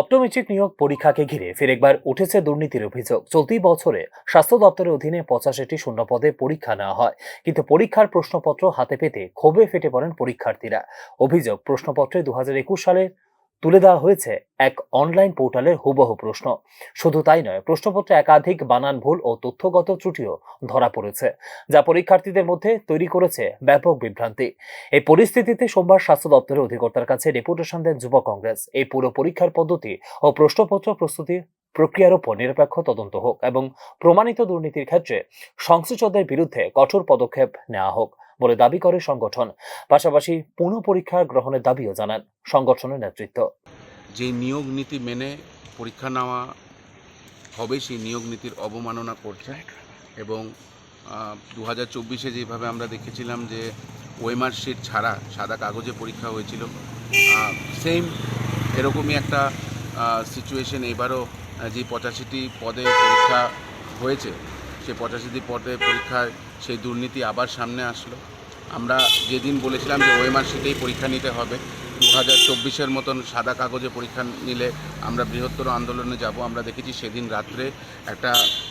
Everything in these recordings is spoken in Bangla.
অপটোমেট্রিক নিয়োগ পরীক্ষাকে ঘিরে ফের একবার উঠেছে দুর্নীতির অভিযোগ। চলতি বছরে স্বাস্থ্য দপ্তরের অধীনে পঁচাশিটি শূন্য পদে পরীক্ষা নেওয়া হয়, কিন্তু পরীক্ষার প্রশ্নপত্র হাতে পেতে ক্ষোভে ফেটে পড়েন পরীক্ষার্থীরা। অভিযোগ, প্রশ্নপত্রে দু হাজার একুশ সালে তুলে দেওয়া হয়েছে এক অনলাইন পোর্টালের হুবহু প্রশ্ন। শুধু তাই নয়, প্রশ্নপত্রে একাধিক বানান ভুল ও তথ্যগত ত্রুটিও ধরা পড়েছে, যা পরীক্ষার্থীদের মধ্যে তৈরি করেছে ব্যাপক বিভ্রান্তি। এই পরিস্থিতিতে সোমবার স্বাস্থ্য দপ্তরের অধিকর্তার কাছে ডেপুটেশন দেন যুব কংগ্রেস। এই পুরো পরীক্ষার পদ্ধতি ও প্রশ্নপত্র প্রস্তুতির প্রক্রিয়ার উপর নিরপেক্ষ তদন্ত হোক এবং প্রমাণিত দুর্নীতির ক্ষেত্রে সংশ্লিষ্টদের বিরুদ্ধে কঠোর পদক্ষেপ নেওয়া হোক। বলে দাবি করে সংগঠন। পাশাপাশি পুনঃ পরীক্ষা গ্রহণের দাবিও জানান সংগঠনের নেতৃত্ব। যে নিয়োগ নীতি মেনে পরীক্ষা নেওয়া হবে, সেই নিয়োগ নীতির অবমাননা করছে এবং দু হাজার চব্বিশে যেভাবে আমরা দেখেছিলাম যে ওয়েমার শিট ছাড়া সাদা কাগজে পরীক্ষা হয়েছিল সেম এরকমই একটা সিচুয়েশন এবারও যে পঁচাশিটি পদে পরীক্ষা হয়েছে সেই পঁচাশিটি পদে পরীক্ষায় সেই দুর্নীতি আবার সামনে আসলো। আমরা যেদিন বলেছিলাম যে ওয়েমার শিটেই পরীক্ষা নিতে হবে দু হাজার চব্বিশের মতন সাদা কাগজে পরীক্ষা নিলে আমরা বৃহত্তর আন্দোলনে যাব। আমরা দেখেছি সেদিন রাত্রে একটা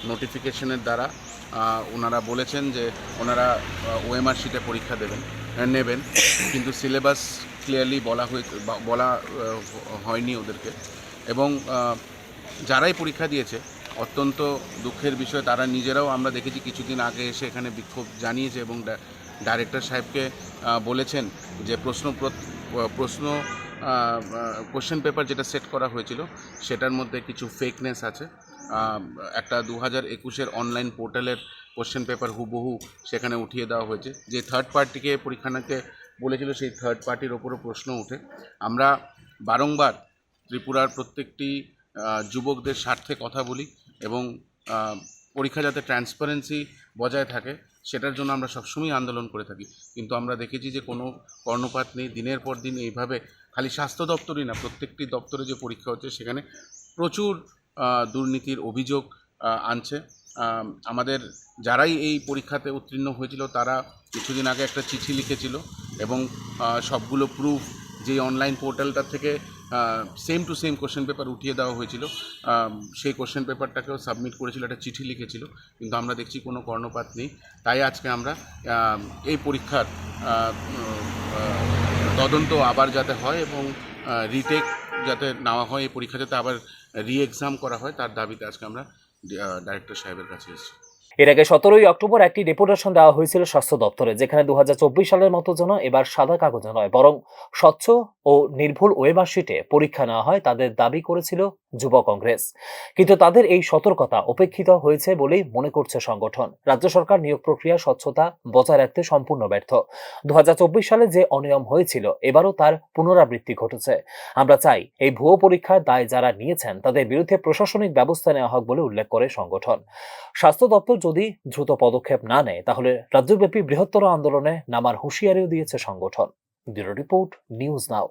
নোটিফিকেশনের দ্বারা ওনারা বলেছেন যে ওনারা ওএমআর শিটে পরীক্ষা দেবেন নেবেন। কিন্তু সিলেবাস ক্লিয়ারলি বলা হয়ে বলা হয়নি ওদেরকে। এবং যারাই পরীক্ষা দিয়েছে অত্যন্ত দুঃখের বিষয়। তারা নিজেরাও আমরা দেখেছি কিছুদিন আগে এসে এখানে বিক্ষোভ জানিয়েছে এবং ডাইরেক্টর সাহেবকে বলেছেন যে প্রশ্ন প্রশ্ন কোশ্চেন পেপার যেটা সেট করা হয়েছিল, সেটার মধ্যে কিছু ফেকনেস আছে। একটা দু হাজার একুশের অনলাইন পোর্টালের কোশ্চেন পেপার হুবহু সেখানে উঠিয়ে দেওয়া হয়েছে। যে থার্ড পার্টিকে পরীক্ষানাকে বলেছিল, সেই থার্ড পার্টির ওপরও প্রশ্ন ওঠে। আমরা বারংবার ত্রিপুরার প্রত্যেকটি যুবকদের স্বার্থে কথা বলি। এবং পরীক্ষা যাতে ট্রান্সপারেন্সি বজায় থাকে, সেটার জন্য আমরা সবসময় আন্দোলন করে থাকি। কিন্তু আমরা দেখেছি যে কোনো কর্ণপাত নেই, দিনের পর দিন এইভাবে খালি স্বাস্থ্য দপ্তরই না, প্রত্যেকটি দপ্তরে যে পরীক্ষা হচ্ছে, সেখানে প্রচুর দুর্নীতির অভিযোগ আনছে। আমাদের যারাই এই পরীক্ষাতে উত্তীর্ণ হয়েছিল, তারা কিছুদিন আগে একটা চিঠি লিখেছিল এবং সবগুলো প্রুফ যে অনলাইন পোর্টালটা থেকে same to same question paper উঠিয়ে দেওয়া হয়েছিল। সেই কোশ্চেন পেপারটাকেও সাবমিট করেছিল, একটা চিঠি লিখেছিল, কিন্তু আমরা দেখছি কোনো কর্ণপাত নেই। তাই আজকে আমরা এই পরীক্ষার তদন্ত আবার যাতে হয় এবং রিটেক যাতে নেওয়া হয়, এই পরীক্ষা যাতে আবার রি এক্সাম করা হয়, তার দাবিতে আজকে আমরা ডাইরেক্টর সাহেবের কাছে এসেছি। এর আগে সতেরোই অক্টোবর একটি ডেপুটেশন দেওয়া হয়েছিল স্বাস্থ্য দপ্তরে, যেখানে দু হাজার চব্বিশ সালের মতো যেন এবার সাদা কাগজে নয়, বরং স্বচ্ছ ও নির্ভুল ওয়েবার শিটে পরীক্ষা নেওয়া হয়। তাদের দাবি করেছিল যুব কংগ্রেস। কিন্তু তাদের এই সতর্কতা উপেক্ষিত হয়েছে বলেই মনে করছে সংগঠন। রাজ্য সরকার নিয়োগ প্রক্রিয়া স্বচ্ছতা বজায় রাখতে সম্পূর্ণ ব্যর্থ। দু হাজার চব্বিশ সালে যে অনিয়ম হয়েছিল, এবারও তার পুনরাবৃত্তি ঘটেছে। আমরা চাই এই ভুয়ো পরীক্ষার দায় যারা নিয়েছেন, তাদের বিরুদ্ধে প্রশাসনিক ব্যবস্থা নেওয়া হোক বলে উল্লেখ করে সংগঠন। স্বাস্থ্য দপ্তর যদি দ্রুত পদক্ষেপ না নেয়, তাহলে রাজ্যব্যাপী বৃহত্তর আন্দোলনে নামার হুঁশিয়ারিও দিয়েছে সংগঠন। Bureau report, news now.